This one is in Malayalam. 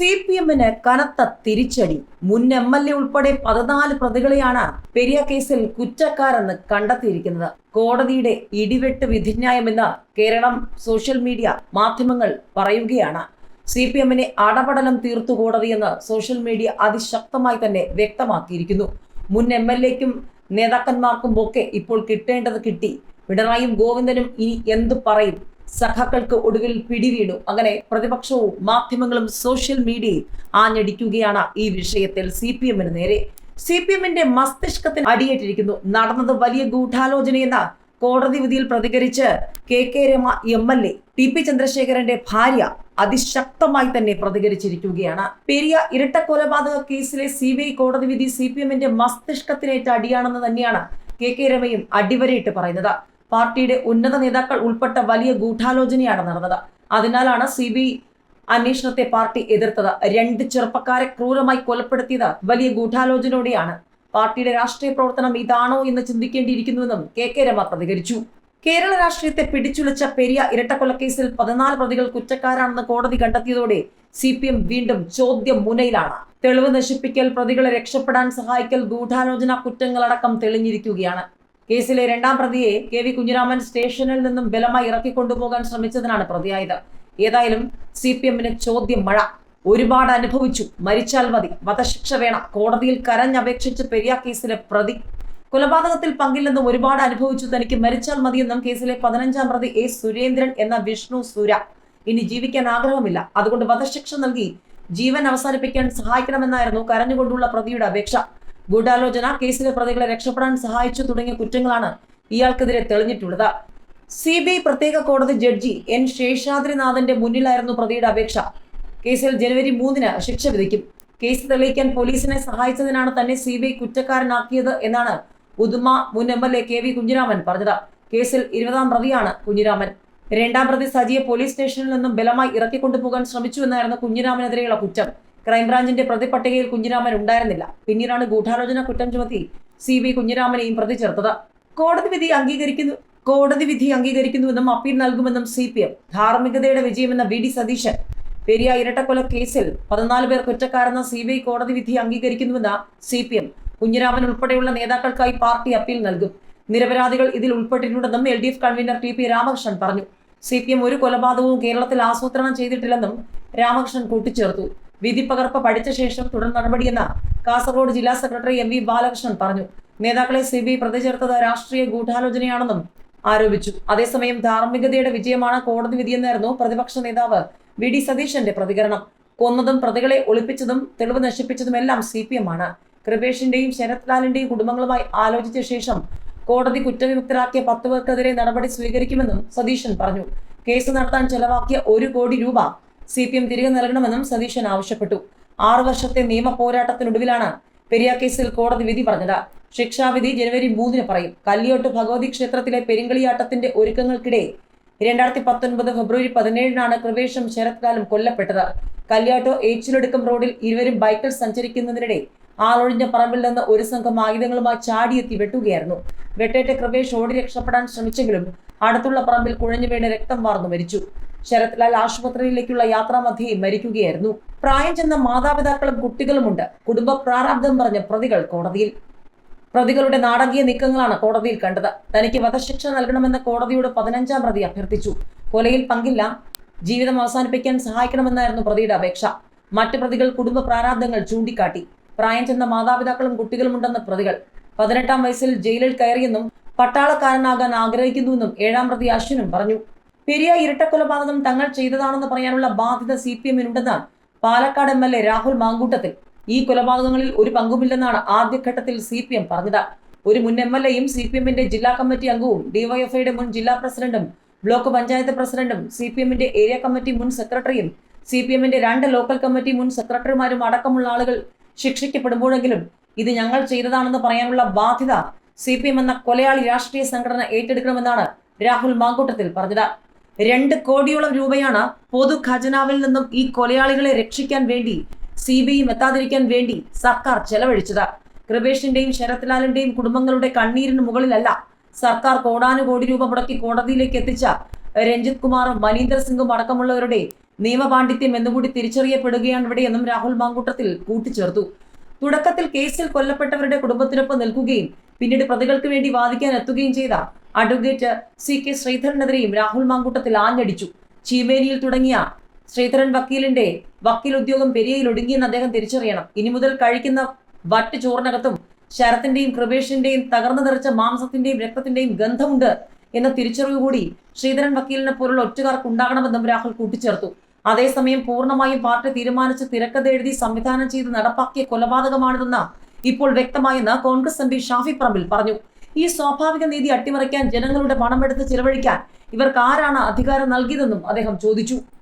സി പി എമ്മിന് കനത്ത തിരിച്ചടി. മുൻ എം എൽ എ ഉൾപ്പെടെ പതിനാല് പ്രതികളെയാണ് പെരിയ കേസിൽ കുറ്റക്കാരെന്ന് കണ്ടെത്തിയിരിക്കുന്നത്. കോടതിയുടെ ഇടിവെട്ട് വിധിന്യായമെന്ന് കേരളം സോഷ്യൽ മീഡിയ മാധ്യമങ്ങൾ പറയുകയാണ്. സി പി എമ്മിനെ അടപടലം തീർത്തു കോടതിയെന്ന് സോഷ്യൽ മീഡിയ അതിശക്തമായി തന്നെ വ്യക്തമാക്കിയിരിക്കുന്നു. മുൻ എം എൽ എക്കും നേതാക്കന്മാർക്കും ഒക്കെ ഇപ്പോൾ കിട്ടേണ്ടത് കിട്ടി. പിണറായിയും ഗോവിന്ദനും ഇനി എന്തു പറയും? സഖാക്കൾക്ക് ഒടുവിൽ പിടിവീണു. അങ്ങനെ പ്രതിപക്ഷവും മാധ്യമങ്ങളും സോഷ്യൽ മീഡിയയും ആഞ്ഞടിക്കുകയാണ് ഈ വിഷയത്തിൽ സി പി എമ്മിന് നേരെ. സി പി എമ്മിന്റെ മസ്തിഷ്കത്തിന് അടിയേറ്റിരിക്കുന്നു. നടന്നത് വലിയ ഗൂഢാലോചനയെന്ന കോടതി വിധിയിൽ പ്രതികരിച്ച് K K Rema M L A T P ചന്ദ്രശേഖരന്റെ ഭാര്യ അതിശക്തമായി തന്നെ പ്രതികരിച്ചിരിക്കുകയാണ്. പെരിയ ഇരട്ട കൊലപാതക കേസിലെ സി ബി ഐ കോടതി വിധി സി പി എമ്മിന്റെ മസ്തിഷ്കത്തിനേറ്റ അടിയാണെന്ന് തന്നെയാണ് കെ കെ രമയും അടിവരയിട്ട് പറയുന്നത്. പാർട്ടിയുടെ ഉന്നത നേതാക്കൾ ഉൾപ്പെട്ട വലിയ ഗൂഢാലോചനയാണ് നടന്നത്. അതിനാലാണ് സി ബി അന്വേഷണത്തെ പാർട്ടി എതിർത്തത്. രണ്ട് ചെറുപ്പക്കാരെ ക്രൂരമായി കൊലപ്പെടുത്തിയത് വലിയ ഗൂഢാലോചനയോടെയാണ്. പാർട്ടിയുടെ രാഷ്ട്രീയ പ്രവർത്തനം ഇതാണോ എന്ന് ചിന്തിക്കേണ്ടിയിരിക്കുന്നുവെന്നും കെ കെ രമ പ്രതികരിച്ചു. കേരള രാഷ്ട്രീയത്തെ പിടിച്ചുലച്ച പെരിയ ഇരട്ടക്കൊലക്കേസിൽ പതിനാല് പ്രതികൾ കുറ്റക്കാരാണെന്ന് കോടതി കണ്ടെത്തിയതോടെ സി പി എം വീണ്ടും ചോദ്യം മുനയിലാണ്. തെളിവ് നശിപ്പിക്കൽ പ്രതികളെ രക്ഷപ്പെടാൻ സഹായിക്കൽ ഗൂഢാലോചന കുറ്റങ്ങളടക്കം തെളിഞ്ഞിരിക്കുകയാണ്. കേസിലെ രണ്ടാം പ്രതിയെ കെ വി കുഞ്ഞിരാമൻ സ്റ്റേഷനിൽ നിന്നും ബലമായി ഇറക്കി കൊണ്ടുപോകാൻ ശ്രമിച്ചതിനാണ് പ്രതിയായത്. ഏതായാലും സി പി എമ്മിന് ചോദ്യം മഴ. ഒരുപാട് അനുഭവിച്ചു. മരിച്ചാൽ മതി. വധശിക്ഷ വേണം. കോടതിയിൽ കരഞ്ഞപേക്ഷിച്ച് പെരിയ കേസിലെ പ്രതി. കൊലപാതകത്തിൽ പങ്കില്ലെന്നും ഒരുപാട് അനുഭവിച്ചു. തനിക്ക് മരിച്ചാൽ മതിയെന്നും കേസിലെ പതിനഞ്ചാം പ്രതി എ സുരേന്ദ്രൻ എന്ന വിഷ്ണു സുര ഇനി ജീവിക്കാൻ ആഗ്രഹമില്ല. അതുകൊണ്ട് വധശിക്ഷ നൽകി ജീവൻ അവസാനിപ്പിക്കാൻ സഹായിക്കണമെന്നായിരുന്നു കരഞ്ഞുകൊണ്ടുള്ള പ്രതിയുടെ അപേക്ഷ. ഗൂഢാലോചന കേസിലെ പ്രതികളെ രക്ഷപ്പെടാൻ സഹായിച്ചു തുടങ്ങിയ കുറ്റങ്ങളാണ് ഇയാൾക്കെതിരെ തെളിഞ്ഞിട്ടുള്ളത്. സി ബി ഐ പ്രത്യേക കോടതി ജഡ്ജി എൻ ശേഷാദ്രിനാഥന്റെ മുന്നിലായിരുന്നു പ്രതിയുടെ അപേക്ഷ. കേസിൽ ജനുവരി മൂന്നിന് ശിക്ഷ വിധിക്കും. കേസ് തെളിയിക്കാൻ പോലീസിനെ സഹായിച്ചതിനാണ് തന്നെ സി ബി ഐ കുറ്റക്കാരനാക്കിയത് എന്നാണ് ഉദുമ മുൻ M L A K V Kunhiraman പറഞ്ഞത്. കേസിൽ ഇരുപതാം പ്രതിയാണ് കുഞ്ഞിരാമൻ. രണ്ടാം പ്രതി സജിയെ പോലീസ് സ്റ്റേഷനിൽ നിന്നും ബലമായി ഇറക്കിക്കൊണ്ടുപോകാൻ ശ്രമിച്ചു എന്നായിരുന്നു കുഞ്ഞിരാമനെതിരെയുള്ള കുറ്റം. ക്രൈംബ്രാഞ്ചിന്റെ പ്രതിപട്ടികയിൽ കുഞ്ഞിരാമൻ ഉണ്ടായിരുന്നില്ല. പിന്നീടാണ് ഗൂഢാലോചന കുറ്റം ചുമത്തി സി ബി കുഞ്ഞിരാമനെയും പ്രതി ചേർത്തത്. കോടതി വിധി അംഗീകരിക്കുന്നു കോടതി വിധി അംഗീകരിക്കുന്നുവെന്നും അപ്പീൽ നൽകുമെന്നും സി പി എം. ധാർമ്മികതയുടെ വിജയമെന്ന വി ഡി സതീശൻ പെരിയ ഇരട്ടക്കൊല കേസിൽ പതിനാല് പേർ കുറ്റക്കാരെന്ന സി ബി ഐ കോടതി വിധി അംഗീകരിക്കുന്നുവെന്ന സി പി എം. കുഞ്ഞിരാമൻ ഉൾപ്പെടെയുള്ള നേതാക്കൾക്കായി പാർട്ടി അപ്പീൽ നൽകും. നിരപരാധികൾ ഇതിൽ ഉൾപ്പെട്ടിട്ടുണ്ടെന്നും L D F convener T P Ramakrishnan പറഞ്ഞു. സി പി എം ഒരു കൊലപാതകവും കേരളത്തിൽ ആസൂത്രണം ചെയ്തിട്ടില്ലെന്നും രാമകൃഷ്ണൻ കൂട്ടിച്ചേർത്തു. വിധി പകർപ്പ് പഠിച്ച ശേഷം തുടർ നടപടിയെന്ന് കാസർഗോഡ് ജില്ലാ സെക്രട്ടറി എം വി ബാലകൃഷ്ണൻ പറഞ്ഞു. നേതാക്കളെ സി ബി പ്രതി ചേർത്തത് രാഷ്ട്രീയ ഗൂഢാലോചനയാണെന്നും ആരോപിച്ചു. അതേസമയം ധാർമ്മികതയുടെ വിജയമാണ് കോടതി വിധിയെന്നായിരുന്നു പ്രതിപക്ഷ നേതാവ് വി ഡി സതീശന്റെ പ്രതികരണം. കൊന്നതും പ്രതികളെ ഒളിപ്പിച്ചതും തെളിവ് നശിപ്പിച്ചതുമെല്ലാം സി പി എം ആണ്. കൃപേഷിന്റെയും ശരത് ലാലിന്റെയും കുടുംബങ്ങളുമായി ആലോചിച്ച ശേഷം കോടതി കുറ്റവിമുക്തരാക്കിയ പത്ത് പേർക്കെതിരെ നടപടി സ്വീകരിക്കുമെന്നും സതീശൻ പറഞ്ഞു. കേസ് നടത്താൻ ചെലവാക്കിയ ഒരു കോടി രൂപ സി പി എം തിരികെ നൽകണമെന്നും സതീശൻ ആവശ്യപ്പെട്ടു. ആറു വർഷത്തെ നിയമ പോരാട്ടത്തിനൊടുവിലാണ് പെരിയ കേസിൽ കോടതി വിധി പറഞ്ഞത്. ശിക്ഷാവിധി ജനുവരി മൂന്നിന് പറയും. കല്ലിയോട്ട് ഭഗവതി ക്ഷേത്രത്തിലെ പെരിങ്കളിയാട്ടത്തിന്റെ ഒരുക്കങ്ങൾക്കിടെ രണ്ടായിരത്തി പത്തൊൻപത് ഫെബ്രുവരി പതിനേഴിനാണ് കൃപേഷും ശരത് ലാലും കൊല്ലപ്പെട്ടത്. കല്യാട്ടോ ഏച്ചിലൊടുക്കം റോഡിൽ ഇരുവരും ബൈക്കിൽ സഞ്ചരിക്കുന്നതിനിടെ ആളൊഴിഞ്ഞ പറമ്പിൽ നിന്ന് ഒരു സംഘം ആയുധങ്ങളുമായി ചാടിയെത്തി വെട്ടുകയായിരുന്നു. വെട്ടേറ്റ കൃപേഷ് ഓടി രക്ഷപ്പെടാൻ ശ്രമിച്ചെങ്കിലും അടുത്തുള്ള പറമ്പിൽ കുഴഞ്ഞു വീണ് രക്തം വാർന്നു മരിച്ചു. ശരത് ആശുപത്രിയിലേക്കുള്ള ആശുപത്രിയിലേക്കുള്ള യാത്രാമധ്യേ മരിക്കുകയായിരുന്നു. പ്രായം ചെന്ന മാതാപിതാക്കളും കുട്ടികളുമുണ്ട്. കുടുംബ പ്രാരാബ്ദം പറഞ്ഞ പ്രതികൾ കോടതിയിൽ. പ്രതികളുടെ നാടകീയ നീക്കങ്ങളാണ് കോടതിയിൽ കണ്ടത്. തനിക്ക് വധശിക്ഷ നൽകണമെന്ന് കോടതിയോട് പതിനഞ്ചാം പ്രതി അഭ്യർത്ഥിച്ചു. കൊലയിൽ പങ്കില്ല. ജീവിതം അവസാനിപ്പിക്കാൻ സഹായിക്കണമെന്നായിരുന്നു പ്രതിയുടെ അപേക്ഷ. മറ്റു പ്രതികൾ കുടുംബ പ്രാരാബ്ദങ്ങൾ ചൂണ്ടിക്കാട്ടി. പ്രായം ചെന്ന മാതാപിതാക്കളും കുട്ടികളുമുണ്ടെന്ന് പ്രതികൾ. പതിനെട്ടാം വയസ്സിൽ ജയിലിൽ കയറിയെന്നും പട്ടാളക്കാരനാകാൻ ആഗ്രഹിക്കുന്നുവെന്നും ഏഴാം പ്രതി അശ്വിനും പറഞ്ഞു. പെരിയ ഇരട്ടക്കൊലപാതകം തങ്ങൾ ചെയ്തതാണെന്ന് പറയാനുള്ള ബാധ്യത C P എമ്മിനുണ്ടെന്ന് Palakkad M L A Rahul Mamkootathil. ഈ കൊലപാതകങ്ങളിൽ ഒരു പങ്കുമില്ലെന്നാണ് ആദ്യഘട്ടത്തിൽ സി പി എം പറഞ്ഞത്. ഒരു മുൻ എം എൽ എയും സി പി എമ്മിന്റെ ജില്ലാ കമ്മിറ്റി അംഗവും ഡിവൈഎഫ്ഐയുടെ മുൻ ജില്ലാ പ്രസിഡന്റും ബ്ലോക്ക് പഞ്ചായത്ത് പ്രസിഡന്റും സി പി എമ്മിന്റെ ഏരിയ കമ്മിറ്റി മുൻ സെക്രട്ടറിയും സി പി എമ്മിന്റെ രണ്ട് ലോക്കൽ കമ്മിറ്റി മുൻ സെക്രട്ടറിമാരും അടക്കമുള്ള ആളുകൾ ശിക്ഷിക്കപ്പെടുമ്പോഴെങ്കിലും ഇത് ഞങ്ങൾ ചെയ്തതാണെന്ന് പറയാനുള്ള ബാധ്യത സി പി എം എന്ന കൊലയാളി രാഷ്ട്രീയ സംഘടന ഏറ്റെടുക്കണമെന്നാണ് രാഹുൽ മാങ്കൂട്ടത്തിൽ പറഞ്ഞത്. രണ്ട് കോടിയോളം രൂപയാണ് പൊതു ഖജനാവിൽ നിന്നും ഈ കൊലയാളികളെ രക്ഷിക്കാൻ വേണ്ടി സി ബി ഐ എത്താതിരിക്കാൻ വേണ്ടി സർക്കാർ ചെലവഴിച്ചത്. കൃപേഷിന്റെയും ശരത്ലാലിന്റെയും കുടുംബങ്ങളുടെ കണ്ണീരിന് മുകളിലല്ല സർക്കാർ കോടാനുകോടി രൂപ മുടക്കി കോടതിയിലേക്ക് എത്തിച്ച രഞ്ജിത് കുമാറും മനീന്ദർ സിംഗും അടക്കമുള്ളവരുടെ നിയമപാണ്ഡിത്യം എന്നുകൂടി തിരിച്ചറിയപ്പെടുകയാണ് ഇവിടെ എന്നും രാഹുൽ മാങ്കൂട്ടത്തിൽ കൂട്ടിച്ചേർത്തു. തുടക്കത്തിൽ കേസിൽ കൊല്ലപ്പെട്ടവരുടെ കുടുംബത്തിനൊപ്പം നിൽക്കുകയും പിന്നീട് പ്രതികൾക്ക് വേണ്ടി വാദിക്കാൻ എത്തുകയും ചെയ്ത അഡ്വക്കേറ്റ് സി കെ ശ്രീധരനെതിരെയും രാഹുൽ മാങ്കൂട്ടത്തിൽ ആഞ്ഞടിച്ചു. ചീമേനിയിൽ തുടങ്ങിയ ശ്രീധരൻ വക്കീലിന്റെ വക്കീൽ ഉദ്യോഗം പെരിയയിൽ ഒടുങ്ങിയെന്ന് അദ്ദേഹം തിരിച്ചറിയണം. ഇനി മുതൽ കഴിക്കുന്ന വറ്റ് ചോറിനകത്തും ശരത്തിന്റെയും കൃപേഷിന്റെയും തകർന്നു നിറച്ച മാംസത്തിന്റെയും രക്തത്തിന്റെയും ഗന്ധമുണ്ട് എന്ന തിരിച്ചറിവ് കൂടി ശ്രീധരൻ വക്കീലിനെ പോലുള്ള ഒറ്റുകാർക്ക് ഉണ്ടാകണമെന്നും രാഹുൽ കൂട്ടിച്ചേർത്തു. അതേസമയം പൂർണമായും പാർട്ടി തീരുമാനിച്ച് തിരക്കഥ എഴുതി സംവിധാനം ചെയ്ത് നടപ്പാക്കിയ കൊലപാതകമാണിതെന്ന് ഇപ്പോൾ വ്യക്തമായെന്ന് കോൺഗ്രസ് എം പി ഷാഫി പറമ്പിൽ പറഞ്ഞു. ഈ സ്വാഭാവിക നീതി അട്ടിമറിക്കാൻ ജനങ്ങളുടെ പണമെടുത്ത് ചിലവഴിക്കാൻ ഇവർക്ക് ആരാണ് അധികാരം നൽകിയതെന്നും അദ്ദേഹം ചോദിച്ചു.